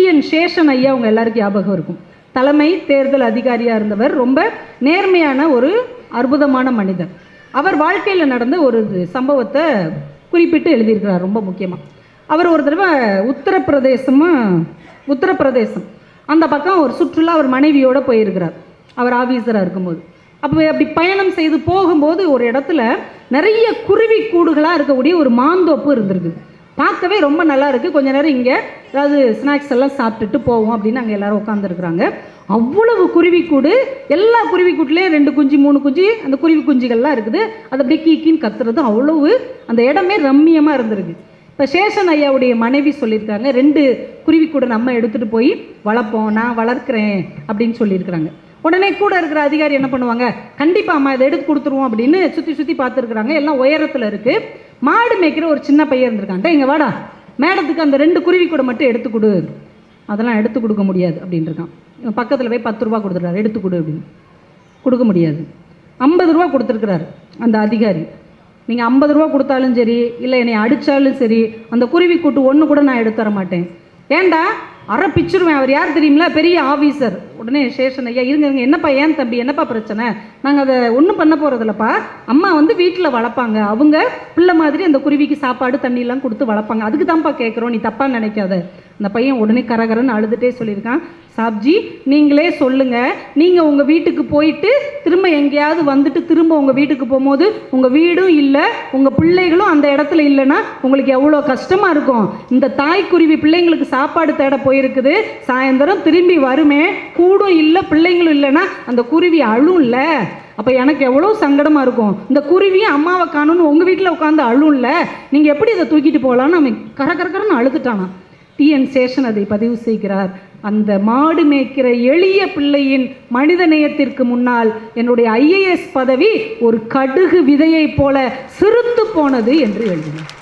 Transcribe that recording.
TN Seshan ஐயா அவங்க எல்லாருக்கும் ஞாபகம் இருக்கும். தலைமை தேர்தல் அதிகாரியாக இருந்தவர் ரொம்ப நேர்மையான ஒரு அற்புதமான மனிதர். அவர் வாழ்க்கையில் நடந்த ஒரு சம்பவத்தை குறிப்பிட்டு எழுதியிருக்கிறார் ரொம்ப முக்கியமாக அவர் ஒரு தடவை உத்தரப்பிரதேசமா உத்தரப்பிரதேசம். அந்த பக்கம் ஒரு சுற்றுலா அவர் மனைவியோடு போயிருக்கிறார். அவர் ஆஃபீஸராக இருக்கும்போது. அப்போ அப்படி பயணம் செய்து போகும்போது ஒரு இடத்துல நிறைய குருவி கூடுகளாக இருக்கக்கூடிய ஒரு மாந்தோப்பு இருந்திருக்குது. பார்க்கவே ரொம்ப நல்லா இருக்குது கொஞ்ச நேரம் இங்கே அதாவது ஸ்நாக்ஸ் எல்லாம் சாப்பிட்டுட்டு போவோம் அப்படின்னு அங்கே எல்லோரும் உட்காந்துருக்குறாங்க அவ்வளவு குருவி கூடு. எல்லா குருவி கூட்டுலேயும் ரெண்டு குஞ்சு மூணு குஞ்சு அந்த குருவி குஞ்சுகள்லாம் இருக்குது. அது அப்படியே கீக்கின்னு கத்துறது அவ்வளவு அந்த இடமே ரம்மியமாக இருந்திருக்கு. இப்போ சேஷன் ஐயாவுடைய மனைவி சொல்லியிருக்காங்க ரெண்டு குருவி கூடை நம்ம எடுத்துகிட்டு போய் வளர்ப்போம். நான் வளர்க்குறேன். அப்படின்னு சொல்லியிருக்கிறாங்க. உடனே கூட இருக்கிற அதிகாரி என்ன பண்ணுவாங்க கண்டிப்பா அம்மா இதை எடுத்து கொடுத்துருவோம் அப்படின்னு சுற்றி சுற்றி பார்த்துருக்குறாங்க. எல்லாம் உயரத்தில் இருக்குது மாடு மேய்க்கிற ஒரு சின்ன பையன் இருந்திருக்கான் இங்கே வாடா மேடத்துக்கு அந்த ரெண்டு குருவி கூட மட்டும் எடுத்து கொடு. அதெல்லாம் எடுத்து கொடுக்க முடியாது அப்படின்ட்டுருக்கான் இவன் பக்கத்தில் போய் பத்து ரூபா கொடுத்துருக்காரு எடுத்து கொடு அப்படின்னு. கொடுக்க முடியாது. ஐம்பது ரூபா கொடுத்துருக்குறாரு அந்த அதிகாரி. நீங்கள் ஐம்பது ரூபா கொடுத்தாலும் சரி இல்லை என்னை அடித்தாலும் சரி அந்த குருவி கூட்டு ஒன்று கூட நான் எடுத்து தர மாட்டேன் ஏண்டா அரை பிச்சிருவேன் அவர் யார் தெரியுங்களா பெரிய ஆஃபீஸர் உடனே சேஷன் ஐயா இருங்க இருங்க. என்னப்பா ஏன் தம்பி? என்னப்பா பிரச்சனை? நாங்கள் அதை ஒன்றும் பண்ண போகிறதில்லப்பா அம்மா வந்து வீட்டில் வளர்ப்பாங்க. அவங்க பிள்ளை மாதிரி அந்த குருவிக்கு சாப்பாடு தண்ணியெல்லாம் கொடுத்து வளர்ப்பாங்க. அதுக்கு தான்ப்பா கேட்குறோம் நீ தப்பாக நினைக்காத. அந்த பையன் உடனே கரகரன்னு அழுதுகிட்டே சொல்லியிருக்கான். சாப்ஜி நீங்களே சொல்லுங்க. நீங்கள் உங்கள் வீட்டுக்கு போயிட்டு திரும்ப எங்கேயாவது வந்துட்டு திரும்ப உங்கள் வீட்டுக்கு போகும்போது உங்கள் வீடும் இல்லை உங்கள் பிள்ளைகளும் அந்த இடத்துல இல்லைன்னா உங்களுக்கு எவ்வளோ கஷ்டமாக இருக்கும். இந்த தாய்க்குருவி பிள்ளைங்களுக்கு சாப்பாடு தேட போயிருக்குது. சாயந்தரம் திரும்பி வருமே. கூடும் இல்லை பிள்ளைங்களும் இல்லைன்னா அந்த குருவி அழும்ல அப்போ எனக்கு எவ்வளோ சங்கடமாக இருக்கும். இந்த குருவியும் அம்மாவை காணும்னு உங்கள் வீட்டில் உட்காந்து அழும்ல நீங்கள் எப்படி இதை தூக்கிட்டு போகலான்னு அவன் கர அழுதுட்டானா டி டிஎன் சேஷன் அதை பதிவு செய்கிறார். அந்த மாடு மேய்க்கிற எளிய பிள்ளையின் மனித நேயத்திற்கு முன்னால் என்னுடைய ஐஏஎஸ் பதவி ஒரு கடுகு விதையைப் போல சிறுத்து போனது என்று எழுதினார்.